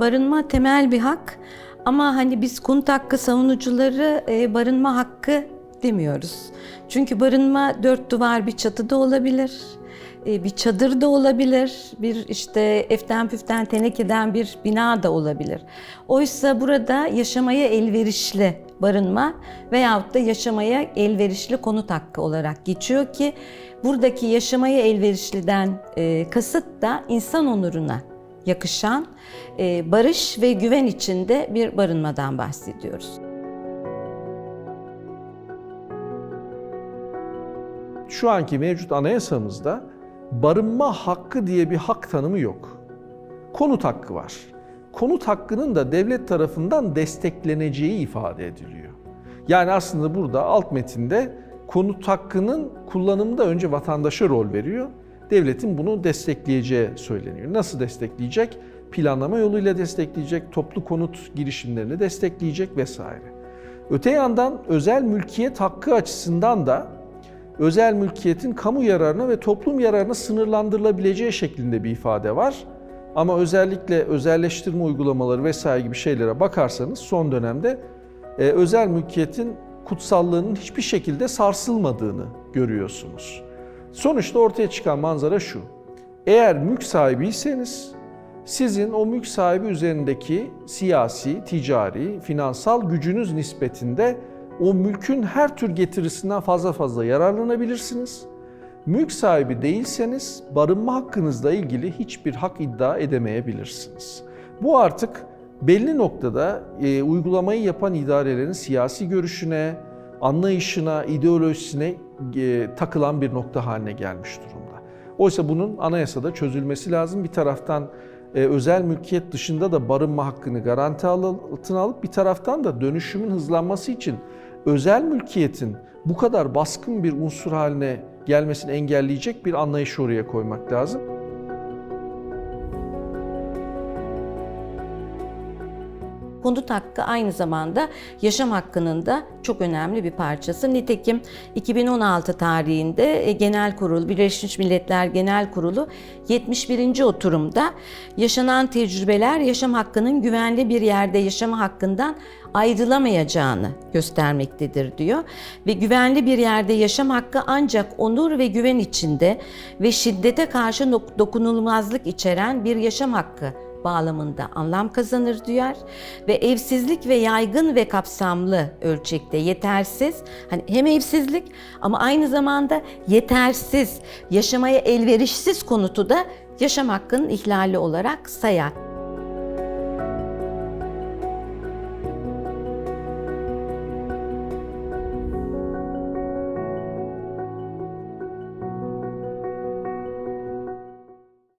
Barınma temel bir hak ama hani biz konut hakkı savunucuları e, barınma hakkı demiyoruz. Çünkü barınma dört duvar bir çatıda olabilir, e, bir çadır da olabilir, bir işte eften püften tenekeden bir bina da olabilir. Oysa burada yaşamaya elverişli barınma veyahut da yaşamaya elverişli konut hakkı olarak geçiyor ki buradaki yaşamaya elverişliden e, kasıt da insan onuruna yakışan e, barış ve güven içinde bir barınmadan bahsediyoruz. Şu anki mevcut anayasamızda barınma hakkı diye bir hak tanımı yok. Konut hakkı var. Konut hakkının da devlet tarafından destekleneceği ifade ediliyor. Yani aslında burada alt metinde konut hakkının kullanımında önce vatandaşa rol veriyor. Devletin bunu destekleyeceği söyleniyor. Nasıl destekleyecek? Planlama yoluyla destekleyecek, toplu konut girişimlerini destekleyecek vesaire. Öte yandan özel mülkiyet hakkı açısından da özel mülkiyetin kamu yararına ve toplum yararına sınırlandırılabileceği şeklinde bir ifade var. Ama özellikle özelleştirme uygulamaları vesaire gibi şeylere bakarsanız son dönemde e, özel mülkiyetin kutsallığının hiçbir şekilde sarsılmadığını görüyorsunuz. Sonuçta ortaya çıkan manzara şu. Eğer mülk sahibiyseniz sizin o mülk sahibi üzerindeki siyasi, ticari, finansal gücünüz nispetinde o mülkün her tür getirisinden fazla fazla yararlanabilirsiniz. Mülk sahibi değilseniz barınma hakkınızla ilgili hiçbir hak iddia edemeyebilirsiniz. Bu artık belli noktada e, uygulamayı yapan idarelerin siyasi görüşüne, anlayışına, ideolojisine e, takılan bir nokta haline gelmiş durumda. Oysa bunun anayasada çözülmesi lazım. Bir taraftan e, özel mülkiyet dışında da barınma hakkını garanti altına alıp bir taraftan da dönüşümün hızlanması için özel mülkiyetin bu kadar baskın bir unsur haline gelmesini engelleyecek bir anlayışı oraya koymak lazım. Konut hakkı aynı zamanda yaşam hakkının da çok önemli bir parçası. Nitekim 2016 tarihinde e, Genel Kurul, Birleşmiş Milletler Genel Kurulu 71. oturumda yaşanan tecrübeler yaşam hakkının güvenli bir yerde yaşama hakkından ayrılamayacağını göstermektedir diyor. Ve güvenli bir yerde yaşam hakkı ancak onur ve güven içinde ve şiddete karşı dokunulmazlık içeren bir yaşam hakkı bağlamında anlam kazanır diyor ve evsizlik ve yaygın ve kapsamlı ölçekte yetersiz hani hem evsizlik ama aynı zamanda yetersiz yaşamaya elverişsiz konutu da yaşam hakkının ihlali olarak sayar.